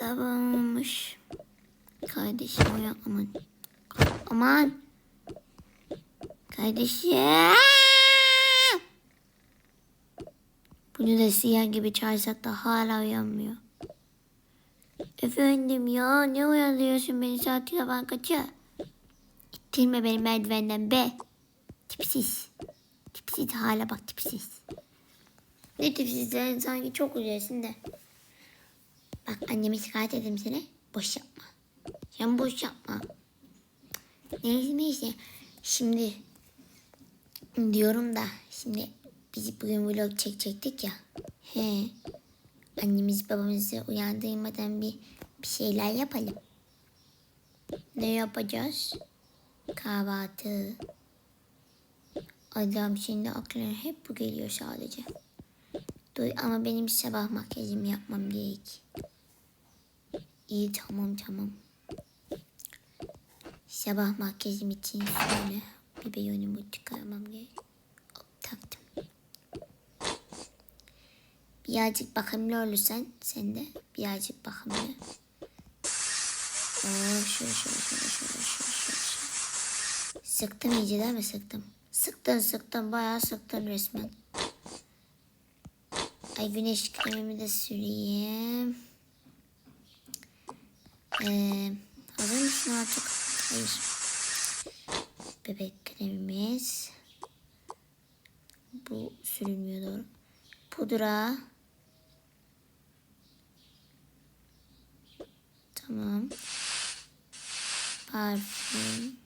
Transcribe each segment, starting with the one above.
Sabah olmuş. Kardeşim uyan aman. Aman. Kardeşim. Bunu da siyah gibi çağırsak da hala uyanmıyor. Efendim ya ne uyandırıyorsun beni saat sabah kaça? İttirme beni merdivenden be. Tipsiz. Tipsiz hala bak tipsiz. Ne tipsiz sen sanki çok güzelsin de. Bak anneme şikayet edeyim seni. Boş yapma. Sen boş yapma. Neyse neyse. Şimdi diyorum da şimdi biz bugün vlog çekecektik ya. He. Annemiz babamızı uyandırmadan bir, bir şeyler yapalım. Ne yapacağız? Kahvaltı. Adam şimdi aklına hep bu geliyor sadece. Dur ama benim sabah makyajımı yapmam gerek. İyi tamam tamam. Sabah makyajım için şöyle bir beyonumu çıkarmam gerek. Hop taktım. Birazcık bakımlı olursan sen de birazcık bakımlı. Oo, şöyle şöyle şöyle şöyle şöyle şöyle. Sıktım iyice değil mi sıktım? Sıktın sıktın bayağı sıktın resmen. Ay güneş kremimi de süreyim. Ee, hazır mısın artık? Hayır. Bebek kremimiz. Bu sürülmüyor doğru. Pudra. Tamam. Parfüm.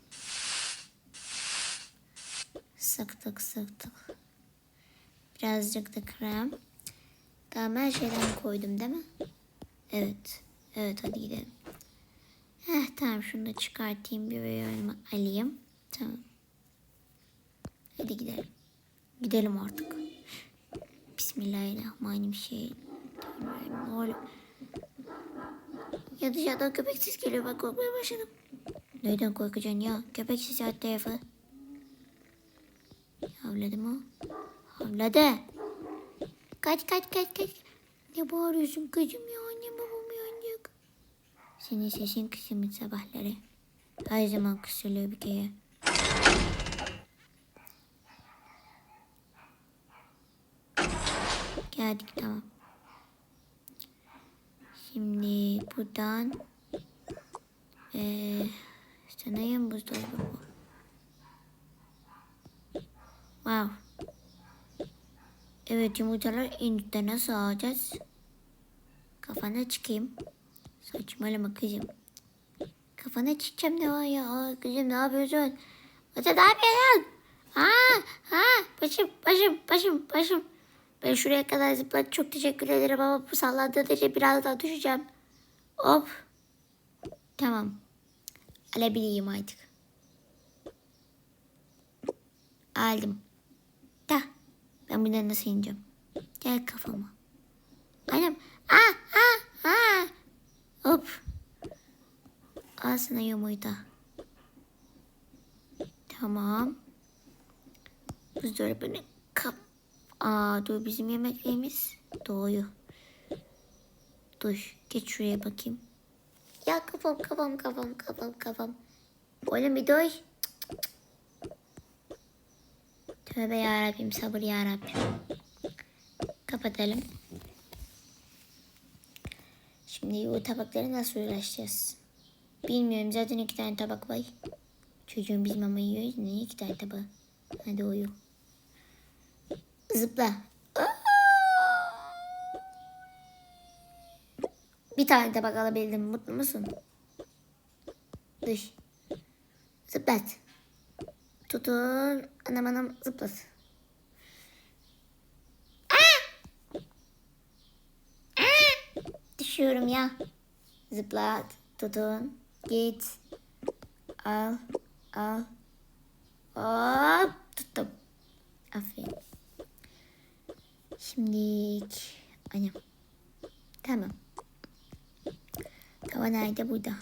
Sıktık sıktık. Birazcık da krem. Tamam her şeyden koydum değil mi? Evet. Evet hadi gidelim. Heh, tamam şunu da çıkartayım bir yanıma alayım. Tamam. Hadi gidelim. Gidelim artık. Bismillahirrahmanirrahim. Oluyor? Ya dışarıdan köpek ses geliyor ben korkmaya başladım. Neyden korkacaksın ya? Köpek sesi alt tarafı. Havladı mı? Havladı. Kaç kaç kaç kaç. Ne bağırıyorsun kızım ya. Senin sesin kısımı sabahları. Her zaman kısılıyor bir kere. Geldik tamam. Şimdi buradan eee sanayım buzdolabı bu. Wow. Evet yumurtalar en nasıl alacağız? Kafana çıkayım. Saçmalama kızım. Kafana çıkacağım ne var ya? Aa, kızım ne yapıyorsun? Ata ne yapıyorsun? Ha ha başım başım başım başım. Ben şuraya kadar zıpladım. Çok teşekkür ederim ama bu sallandığı derece biraz daha düşeceğim. Hop. Tamam. Alabileyim artık. Aldım. Da. Ben buradan nasıl ineceğim? Gel kafama. Ah ah ah. Hop. Al sana yumurta. Tamam. Buzdolabını kap. Aa dur bizim yemeklerimiz. Doğru. Dur geç şuraya bakayım. Ya kafam kafam kafam kafam kafam. Oğlum bir dur. Tövbe yarabbim sabır yarabbim. Kapatalım. Şimdi o tabakları nasıl uğraşacağız? Bilmiyorum zaten iki tane tabak var. Çocuğun biz mama yiyoruz. Niye iki tane tabağı? Hadi uyu. Zıpla. Bir tane tabak alabildim. Mutlu musun? Dış. Zıplat. Tutun. Anam anam zıplat. Aa! Aa! Düşüyorum ya. Zıplat. Tutun. Git. Al. Al. Hop. Tuttum. Aferin. Şimdi anam. Tamam. Tava nerede? Burada.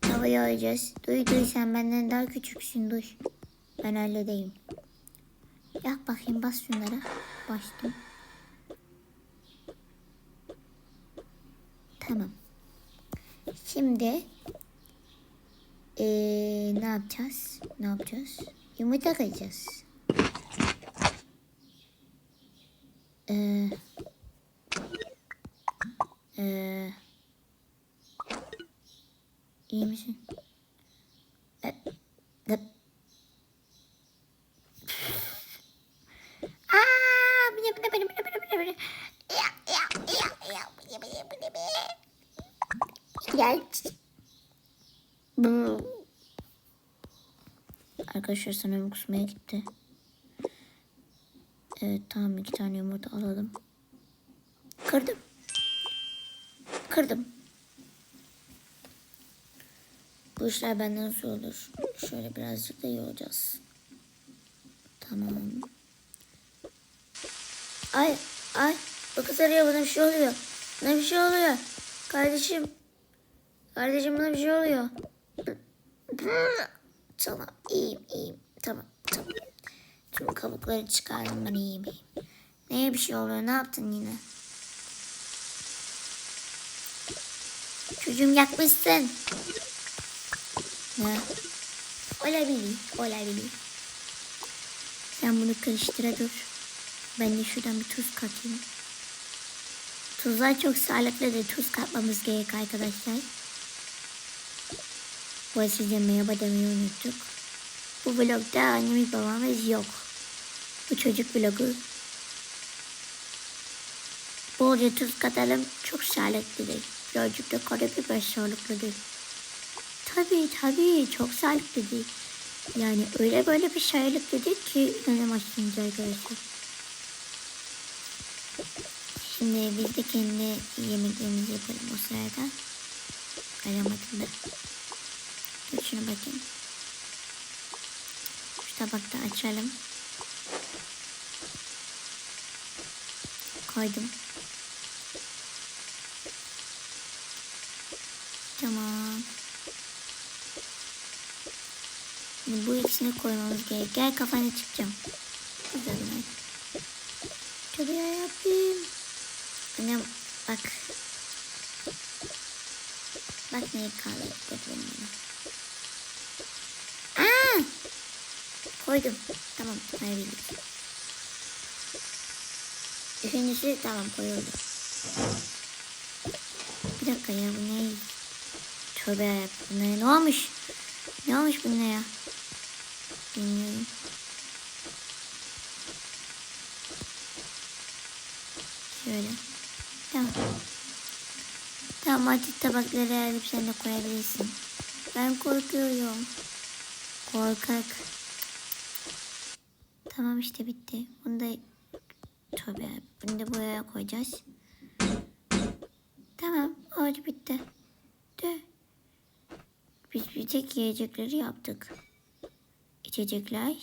Tavayı alacağız. Duy duy sen benden daha küçüksün duy. Ben halledeyim. Yak bakayım bas şunlara. Bastım. Tamam. Şimdi ee, ne yapacağız? Ne yapacağız? Yumurta kıracağız. Ee, ee, iyi misin? Gel. Bu. Arkadaşlar sanırım kusmaya gitti. Evet tamam iki tane yumurta alalım. Kırdım. Kırdım. Bu işler benden zor olur. Şöyle birazcık da yoracağız. Tamam. Ay ay bu kız arıyor bana bir şey oluyor. Bana bir şey oluyor. Kardeşim. Kardeşim bana bir şey oluyor. Tamam iyiyim iyiyim. Tamam tamam. Tüm kabukları çıkardım ben iyiyim iyiyim. Neye bir şey oluyor ne yaptın yine? Çocuğum yakmışsın. Ne? Olabilir olabilir. Sen bunu karıştıra dur. Ben de şuradan bir tuz katayım. Tuzlar çok sağlıklıdır. Tuz katmamız gerek arkadaşlar. Bu arada size merhaba demeyi unuttuk. Bu vlogda annemiz babamız yok. Bu çocuk vlogu. Bolca tuz katalım. Çok sağlıklıdır. Birazcık da karabiber sağlıklıdır. Tabii tabii çok sağlıklıdır. Yani öyle böyle bir sağlıklıdır ki inanamazsınız arkadaşlar. Şimdi biz de kendi yemeklerimizi yapalım o sırada. Aramadım da. Şuna bakayım. Şu tabakta açalım. Koydum. Tamam. Şimdi bu ikisini koymamız gerek. Gel kafana çıkacağım. Güzel ben. Tabii ya yapayım. Annem bak. Bak neyi kaldı dedim bana. Aa! Koydum. Tamam koyabilirim. Üçüncüsü tamam koyuldu. Bir dakika ya bu ne? Tövbe. Bu ne? Ne olmuş? Ne olmuş bununla ya? Bilmiyorum. Şöyle. Tamam. Tamam artık tabakları alıp sen de koyabilirsin. Ben korkuyorum. Korkak. Tamam işte bitti. Bunu da tövbe bunu da buraya koyacağız. Tamam oldu bitti. De. Biz bir tek yiyecekleri yaptık. İçecekler.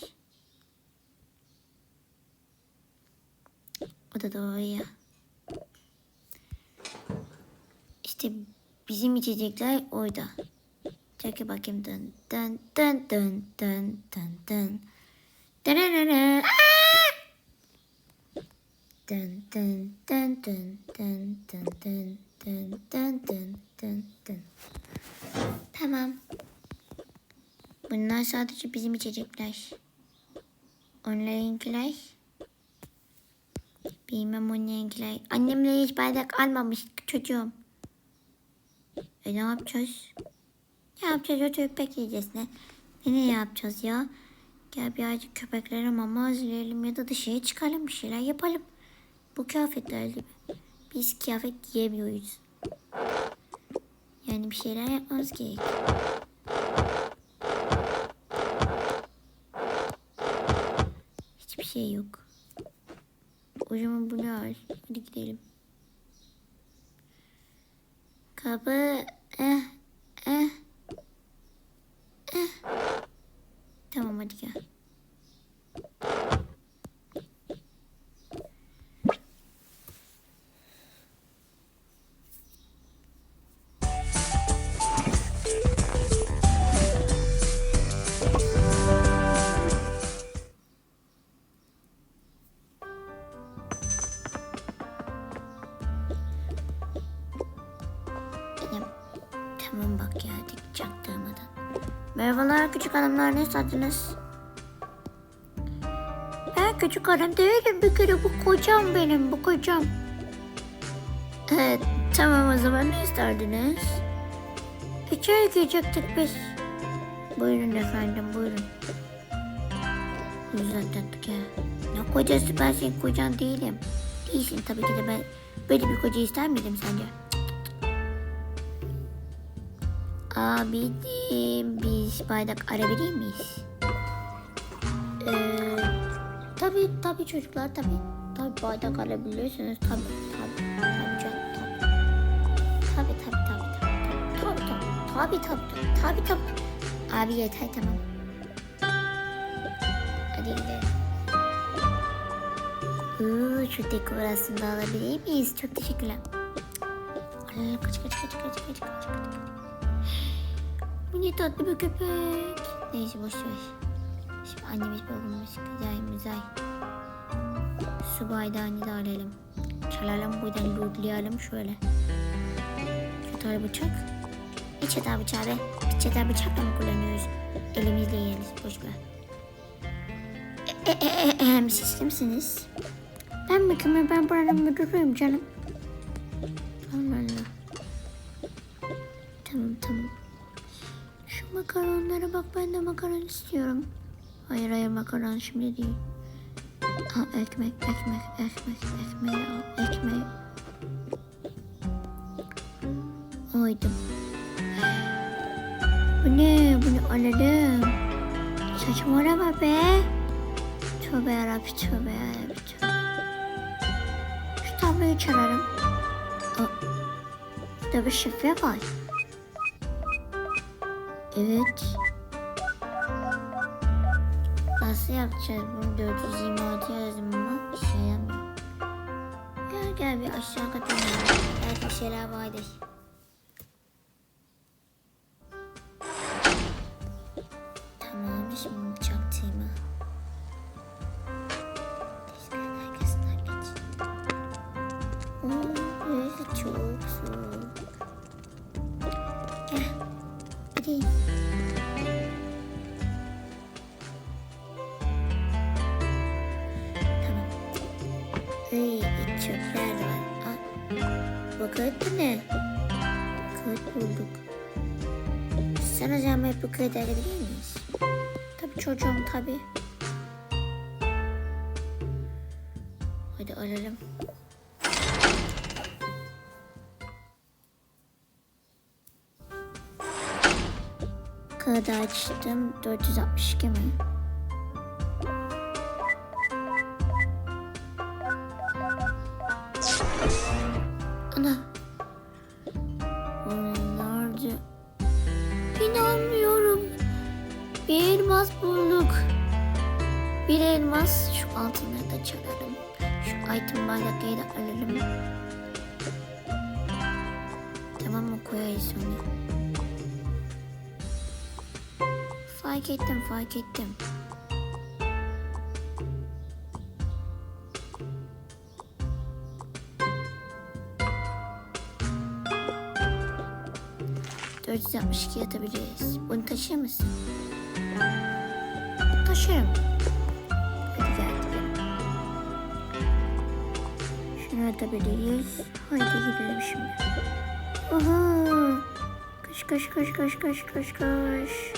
O da doğru ya. İşte bizim içecekler orada. Çekil bakayım dın dın dın dın dın dın Tamam. Bunlar sadece bizim içecekler. Onlarınkiler. Bilmem onlarınkiler. Annemle hiç bardak almamış çocuğum. E ne yapacağız? Ne yapacağız? Oturup bekleyeceğiz ne? Ne, ne yapacağız ya? Gel birazcık köpeklere mama hazırlayalım ya da dışarı çıkalım bir şeyler yapalım. Bu kıyafetlerle biz kıyafet giyemiyoruz. Yani bir şeyler yapmamız gerek. Hiçbir şey yok. O zaman bunu al. Hadi gidelim. Kapı. Küçük hanımlar ne istediniz? Ben küçük hanım değilim bir kere bu kocam benim bu kocam. Evet tamam o zaman ne isterdiniz? İçeri girecektik biz. Buyurun efendim buyurun. Uzattık ya. Ne kocası ben senin kocan değilim. Değilsin tabii ki de ben böyle bir koca ister miydim sence? Abicim biz bardak arabilir miyiz? Ee, tabii tabii çocuklar tabii. Tabii bardak alabiliyorsunuz tabii tabii tabii canım. Tabii tabii tabii tabii tabii tabii tabii tabii tabii tabii. Abi yeter tamam. Hadi gidelim. Uuu şu dekorasyonu da alabilir miyiz? Çok teşekkürler. Ay, kaç kaç kaç kaç kaç kaç kaç. Ne tatlı bir köpek. Neyse boş ver. Şimdi annemiz babamız güzel müzel. Su bardağını da alalım. Çalalım buradan lootlayalım şöyle. Çatal bıçak. Ne çatal bıçağı be? Biz çatal bıçakla mı kullanıyoruz? Elimizle yeriz boş ver. E, e, e, e, siz kimsiniz? Ben mi Ben buranın müdürüyüm canım. Ben de makaron istiyorum. Hayır hayır makaron şimdi değil. Ha, ekmek ekmek ekmek ekmeği al ekmeği. Oydım. Bu ne? Bunu alalım. Saçmalama be. Tövbe yarabbim tövbe yarabbim tövbe. Şu tabloyu çalarım. Burada bir şifre var. Evet. Nasıl yapacağız bunu 426 yazdım ama işe yaramıyor. Gel gel bir aşağı kata inelim. Belki bir şeyler vardır. Çöpler var. Aa, bu ne? Kağıt bulduk. Sana zahmet bu kağıt alabilir miyiz? Tabii çocuğum tabii. Hadi alalım. Kağıdı açtım. 462 mi? Elmas bulduk. Bir elmas. Şu altınları da çalalım. Şu item bardakları da alalım. Tamam mı koyarız onu? Fark ettim fark ettim. Dört yüz altmış iki yatabiliriz. Bunu taşır mısın? Taşırım. Gel gidelim. Atabiliriz. Haydi gidelim şimdi. Oha. Koş koş koş koş koş koş koş.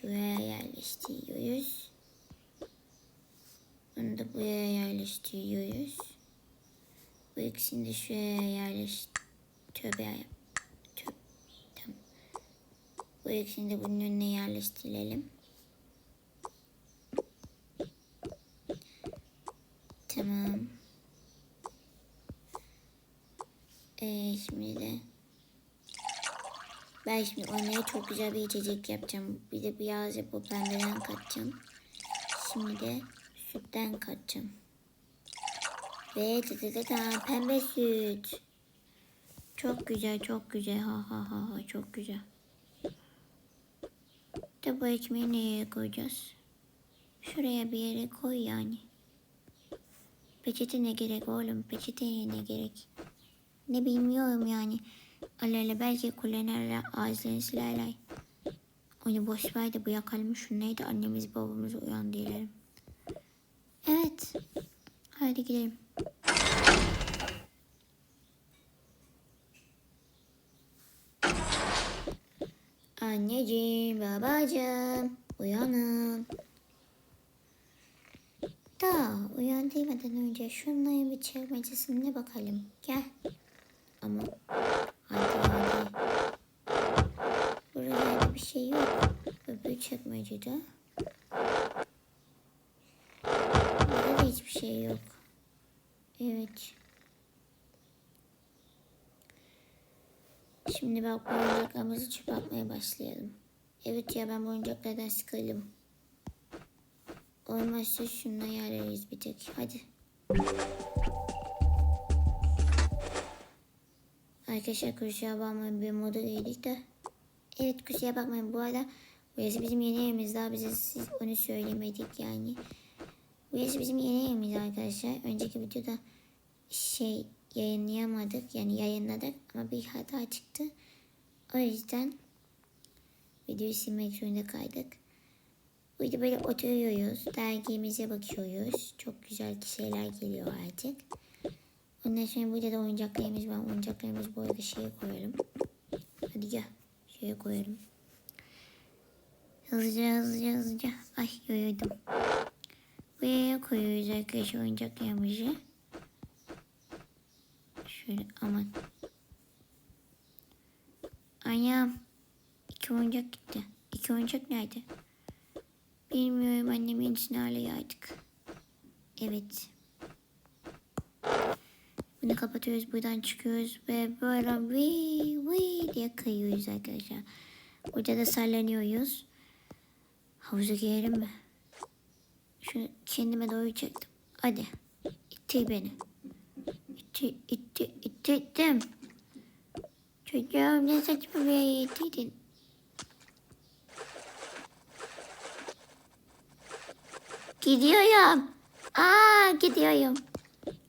Şuraya yerleştiriyoruz. Bunu da buraya yerleştiriyoruz. Bu ikisini de şuraya yerleştiriyoruz. Tövbe Tamam. Bu ikisini de bunun önüne yerleştirelim. Tamam. Ee, şimdi de ben şimdi onlara çok güzel bir içecek yapacağım. Bir de birazcık bu pembeden katacağım. Şimdi de sütten katacağım. Ve tıtıtıta pembe süt. Çok güzel, çok güzel. Ha ha ha ha çok güzel. De bu ekmeği nereye koyacağız? Şuraya bir yere koy yani. Peçete ne gerek oğlum? Peçeteye ne gerek? Ne bilmiyorum yani. Alele belki kullanırlar ağızlarını silerler. Onu boş ver de bu yakalım şunları da annemiz babamızı uyandıralım. Evet. Hadi gidelim. Anneciğim, babacığım, uyanın. Da uyandırmadan önce şunların bir çekmecesine bakalım. Gel. Ama. Buralarda bir şey yok. Öbür çekmecede. Burada da hiçbir şey yok. Evet. Şimdi bak oyuncaklarımızı atmaya başlayalım. Evet ya ben bu oyuncaklardan sıkıldım. Olmazsa şununla yararız bir tek. Hadi. Arkadaşlar kusura bakmayın bir moda değildik de. Evet kusura bakmayın bu arada burası bizim yeni evimiz daha bize siz onu söylemedik yani. Burası bizim yeni evimiz arkadaşlar. Önceki videoda şey yayınlayamadık yani yayınladık ama bir hata çıktı. O yüzden videoyu silmek zorunda kaldık. Burada böyle oturuyoruz. Dergimize bakıyoruz. Çok güzel şeyler geliyor artık. Ondan sonra burada da oyuncaklarımız var. Oyuncaklarımızı bu arada şeye koyalım. Hadi gel. Şeye koyalım. Hızlıca hızlıca hızlıca. Ay yoruldum. Buraya koyuyoruz arkadaşlar oyuncaklarımızı. Şöyle aman. Annem. İki oyuncak gitti. İki oyuncak nerede? Bilmiyorum annem yenisini alıyor artık. Evet. Bunu kapatıyoruz. Buradan çıkıyoruz. Ve böyle vii vii diye kayıyoruz arkadaşlar. Burada da sallanıyoruz. Havuza girelim mi? Şunu kendime doğru çektim. Hadi. İttir beni. İtti, itti, ittirdim. Çocuğum ne saçma bir yere ittirdin. Gidiyorum. Aa gidiyorum.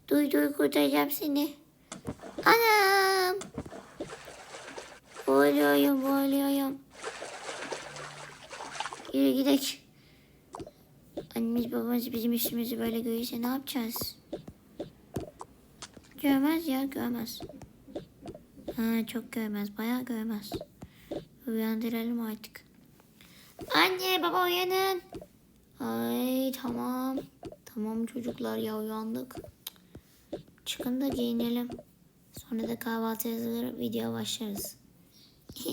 Duy duy kurtaracağım seni. Anam. Boğuluyorum boğuluyorum. Yürü gidelim. Annemiz babamız bizim üstümüzü böyle görürse ne yapacağız? Görmez ya görmez. Ha çok görmez bayağı görmez. Uyandıralım artık. Anne baba uyanın. Ay tamam. Tamam çocuklar ya uyandık. Çıkın da giyinelim. Sonra da kahvaltı hazırlar video başlarız.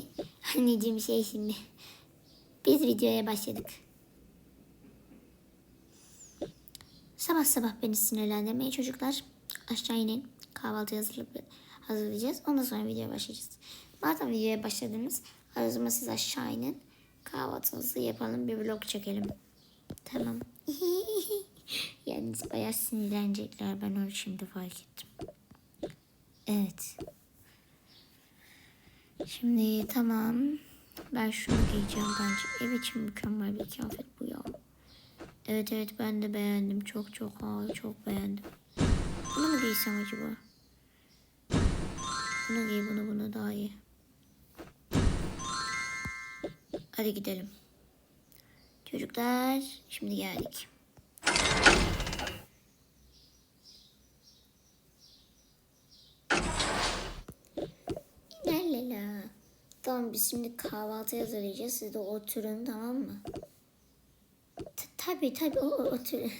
Anneciğim şey şimdi. Biz videoya başladık. Sabah sabah beni sinirlendirmeyin çocuklar. Aşağı inin. Kahvaltı hazırlayıp hazırlayacağız. Ondan sonra videoya başlayacağız. Madem videoya başladınız. Arızma siz aşağı inin. Kahvaltımızı yapalım. Bir vlog çekelim. Tamam. Yalnız bayağı sinirlenecekler. Ben onu şimdi fark ettim. Evet. Şimdi tamam. Ben şunu giyeceğim bence. Ev için mükemmel bir kıyafet bu ya. Evet evet ben de beğendim. Çok çok ağır çok beğendim. Bunu mu giysem acaba? Bunu giy bunu bunu daha iyi. Hadi gidelim. Çocuklar şimdi geldik. La la la. Tamam biz şimdi kahvaltı hazırlayacağız. Siz de oturun tamam mı? T- tabii tabii o, oturun.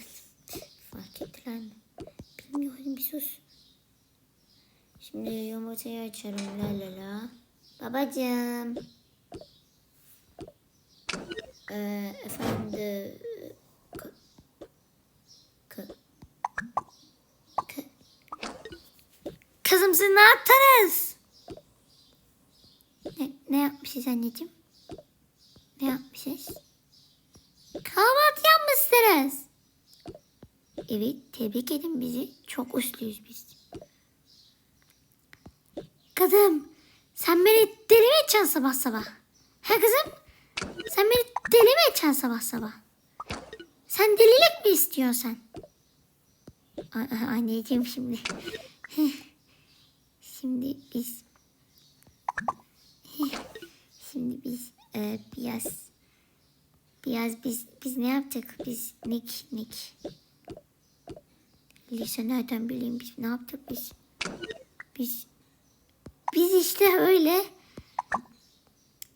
Fark ettiler mi? Bilmiyorum bir sus. Şimdi yumurtayı açarım la la la. Babacığım. Ee, efendim. K- k- k- Kızım siz ne yaptınız? Ne, yapmışız anneciğim? Ne yapmışız? Kahvaltı yapmışsınız. Evet tebrik edin bizi. Çok usluyuz biz. Kızım sen beni deli mi edeceksin sabah sabah? He kızım? Sen beni deli mi edeceksin sabah sabah? Sen delilik mi istiyorsun sen? A- anneciğim şimdi. şimdi biz şimdi biz e, biraz biraz biz biz ne yaptık? Biz Nick Nick. Lise nereden bileyim biz ne yaptık biz? Biz biz işte öyle.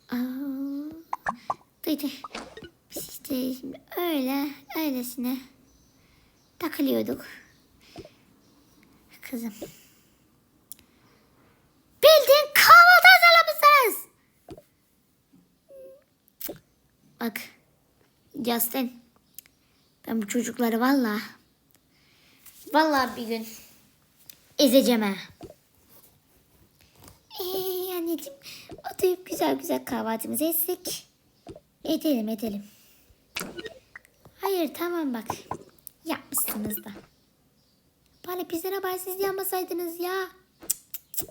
Aa, duydu. Biz işte şimdi öyle öylesine takılıyorduk. Kızım. Bak. Justin. Ben bu çocukları valla. Valla bir gün ezeceğim ha. Ee, anneciğim oturup güzel güzel kahvaltımızı etsek. Edelim edelim. Hayır tamam bak. Yapmışsınız da. Bari bizden habersiz yapmasaydınız ya. Cık, cık, cık.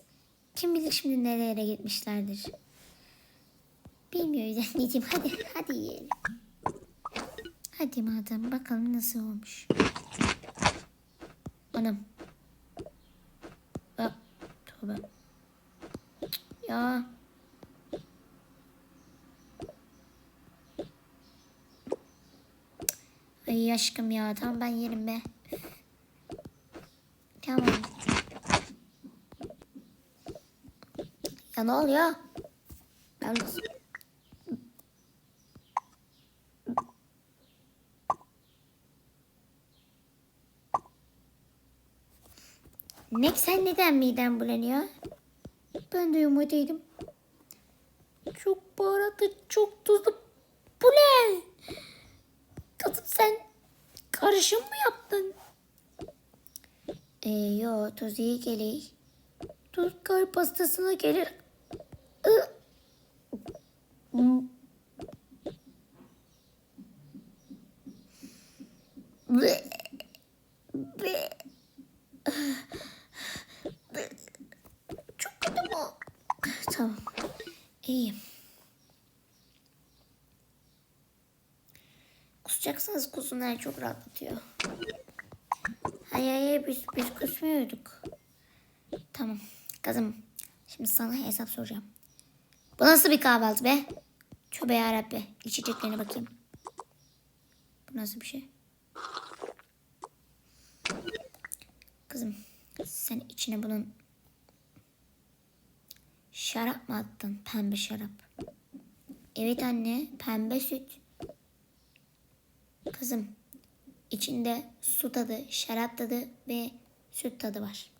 Kim bilir şimdi nerelere gitmişlerdir. Bilmiyoruz anneciğim. Hadi hadi yiyelim. Hadi madem bakalım nasıl olmuş. Anam. Ya, tövbe. Ya. Ay aşkım ya tamam ben yerim be. Tamam. Ya ne oluyor? Ben Ne sen neden miden bulanıyor? Ben de yumurtaydım. Çok baharatlı, çok tuzlu. Bu ne? Kızım sen karışım mı yaptın? Ee, yo tuz iyi gelir. Tuz kar pastasına gelir. Bleh. Bleh. Çok kötü bu. Tamam. İyiyim. Kusacaksanız kusunlar çok rahatlatıyor. Hayır hayır biz, biz kusmuyorduk. Tamam. Kızım şimdi sana hesap soracağım. Bu nasıl bir kahvaltı be? Tövbe yarabbi. İçeceklerine bakayım. Bu nasıl bir şey? Kızım sen içine bunun şarap mı attın? Pembe şarap. Evet anne pembe süt. Kızım içinde su tadı, şarap tadı ve süt tadı var.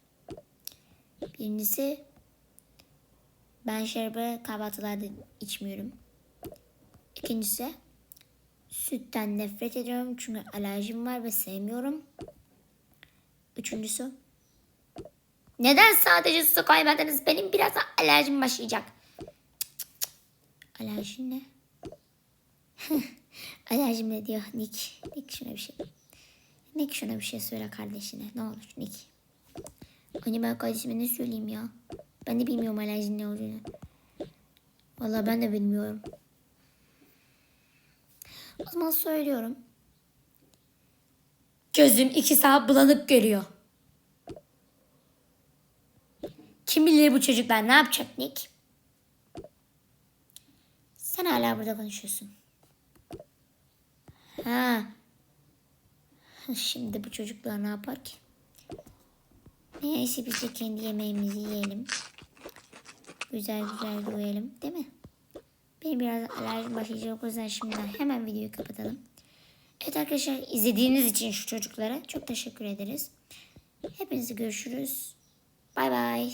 Birincisi ben şarabı kahvaltılarda içmiyorum. İkincisi sütten nefret ediyorum çünkü alerjim var ve sevmiyorum. Üçüncüsü neden sadece su koymadınız? Benim biraz alerjim başlayacak. Cık, cık, cık. Alerjin ne? alerjim ne diyor Nick? Nick şuna bir şey. Nick şuna bir şey söyle kardeşine. Ne olur Nick. Anne ben kardeşime ne söyleyeyim ya? Ben de bilmiyorum alerjinin ne olduğunu. Vallahi ben de bilmiyorum. O zaman söylüyorum. Gözüm iki saat bulanık görüyor. Kim bilir bu çocuklar ne yapacak Nick? Sen hala burada konuşuyorsun. Ha. Şimdi bu çocuklar ne yapar ki? Neyse biz de kendi yemeğimizi yiyelim. Güzel güzel uyuyalım değil mi? Benim biraz alerjim başlayacak o yüzden şimdiden hemen videoyu kapatalım. Evet arkadaşlar izlediğiniz için şu çocuklara çok teşekkür ederiz. Hepinizi görüşürüz. Bay bay.